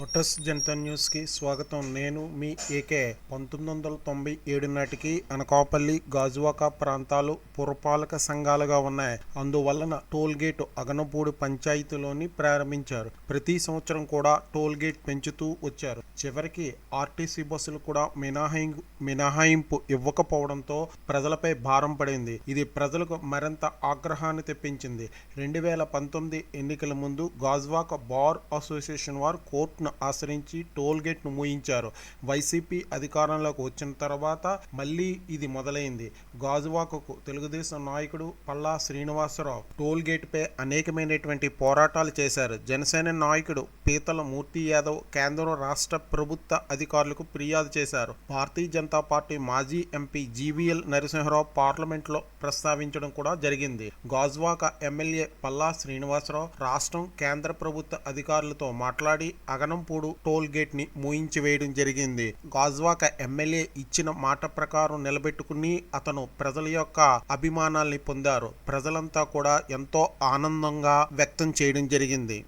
ఒటస్ జనతా న్యూస్కి స్వాగతం. నేను మీ ఏకే. పంతొమ్మిది వందల తొంభై ఏడు నాటికి అనకాపల్లి గాజువాక ప్రాంతాలు పురపాలక సంఘాలుగా ఉన్నాయి. అందువలన టోల్గేట్ అగనపూడి పంచాయతీలోని ప్రారంభించారు. ప్రతి సంవత్సరం కూడా టోల్గేట్ పెంచుతూ వచ్చారు. చివరికి ఆర్టీసీ బస్సులు కూడా మినహాయింపు మినహాయింపు ఇవ్వకపోవడంతో ప్రజలపై భారం పడింది. ఇది ప్రజలకు మరింత ఆగ్రహాన్ని తెప్పించింది. రెండు వేల పంతొమ్మిది ఎన్నికల ముందు గాజువాక బార్ అసోసియేషన్ వారు కోర్టును ఆశ్రయించి టోల్ గేట్ను మూయించారు. వైసీపీ అధికారంలోకి వచ్చిన తర్వాత మళ్ళీ ఇది మొదలైంది. గాజువాకకు తెలుగుదేశం నాయకుడు పల్లా శ్రీనివాసరావు టోల్ గేట్ పై అనేకమైనటువంటి పోరాటాలు చేశారు. జనసేన నాయకుడు పీతల మూర్తి యాదవ్ కేంద్ర రాష్ట్ర ప్రభుత్వ అధికారులకు ఫిర్యాదు చేశారు. భారతీయ జనతా పార్టీ మాజీ ఎంపీ జీవీఎల్ నరసింహరావు పార్లమెంట్లో ప్రస్తావించడం కూడా జరిగింది. గాజువాక ఎమ్మెల్యే పల్లా శ్రీనివాసరావు రాష్ట్రం కేంద్ర ప్రభుత్వ అధికారులతో మాట్లాడి అగనం అగనంపూడు టోల్ గేట్ని మూయించి వేయడం జరిగింది. గాజ్వాక ఎమ్మెల్యే ఇచ్చిన మాట ప్రకారం నిలబెట్టుకుని అతను ప్రజల యొక్క అభిమానాల్ని పొందారు. ప్రజలంతా కూడా ఎంతో ఆనందంగా వ్యక్తం చేయడం జరిగింది.